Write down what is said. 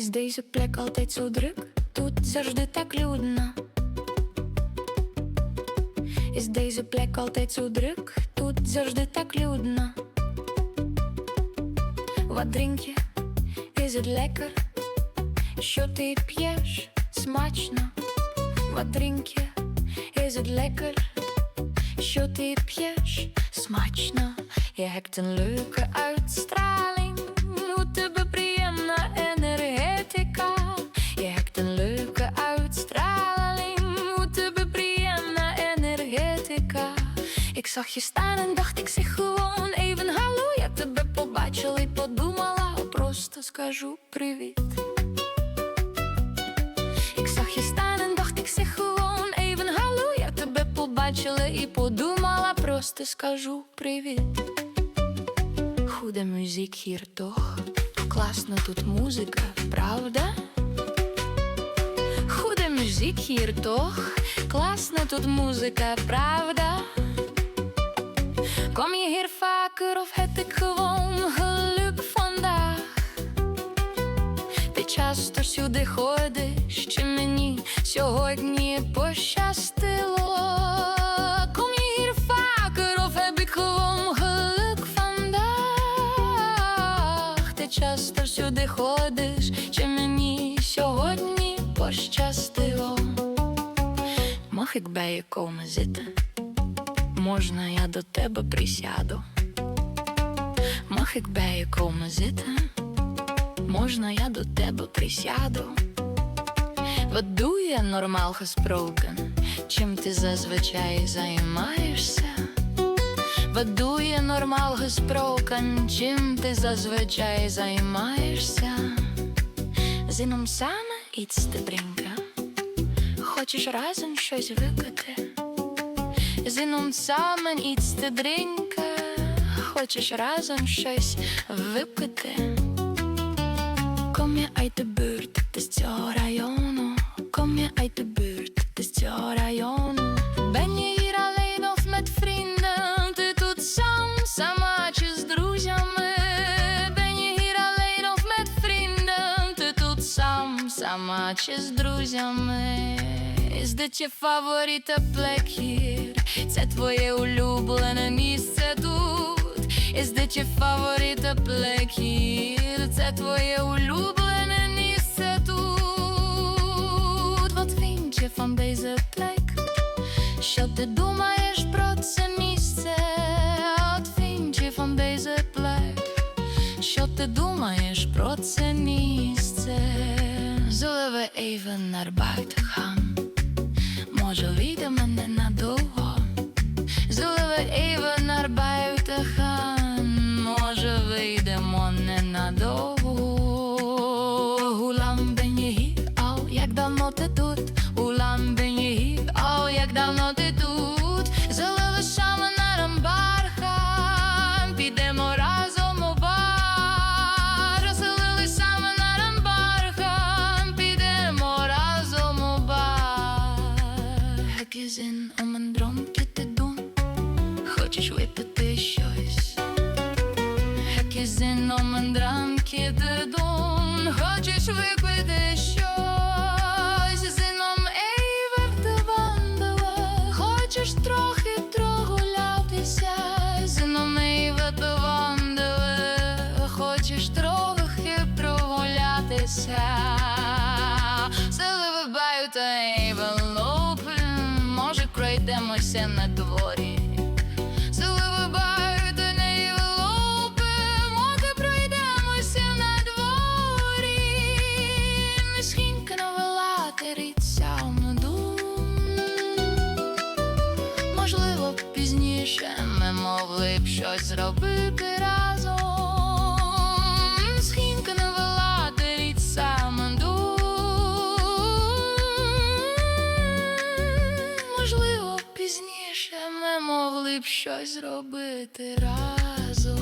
Is deze plek altijd zo druk? Тут завжди так людно. Is deze plek altijd zo druk? Тут завжди так людно. Wat drink je? Is het lekker? Що ти п'єш? Смачно. Wat drink je? Is het lekker? Що ти п'єш? Смачно. Je hebt een leuke uitstraling. У тебе zag je staan en dacht, ik zeg gewoon even hallo. Я тебе побачила і подумала, просто скажу привіт. Ik zag je staan en dacht, ik zeg gewoon even hallo. Я тебе побачила і подумала, просто скажу привіт. Goede muziek hier toch? Класно тут музика, правда? Goede muziek hier toch? Класно тут музика, правда? Kom je hier vaker of heb ik gewoon geluk vandaag? Ти часто сюди ходиш, чи мені сьогодні пощастило? Kom je hier vaker of heb ik gewoon geluk vandaag? Ти часто сюди ходиш, чи мені сьогодні пощастило? Mag ik bij je komen zitten? Можна я до тебе присяду? Mag ik bij? Можна я до тебе присяду? Wat doe je? Чим ти зазвичай займаєшся? Wat doe je? Чим ти зазвичай займаєшся? Om samen iets te? Хочеш разом щось випити? Om samen iets te drinken? Хочеш разом щось випити? Kom je uit de buurt, het is цього району? Kom je uit de buurt, het is цього району? Ben je hier alleen of met vrienden? Ти тут сам, сама чи з друзями? Ben je hier alleen of met vrienden? Ти тут сам, сама чи з друзями? Is dit je favoriete plek hier? Це твоє улюблене місце тут? Is dit je favoriete plek hier? Це твоє улюблене місце тут? Je van deze plek? Що ти думаєш про це місце? Je van deze plek? Що ти думаєш про це місце? Naar buiten gaan? Може, вийдемо ненадовго? Zullen we even naar buiten gaan? Може, вийдемо ненадовго? Je hier al? Як давно ти тут? Je hier al? Як давно ти тут? Хочеш випити щось? Een drankje te doen? Хочеш випити щось? Zin om even? Хочеш трохи? Zin om even te? Хочеш трохи прогулятися? Buiten even lopen? Може, пройдемося на дворі? Б щось зробити разом. Схінка не we саме iets. Можливо, пізніше ми могли б щось зробити разом.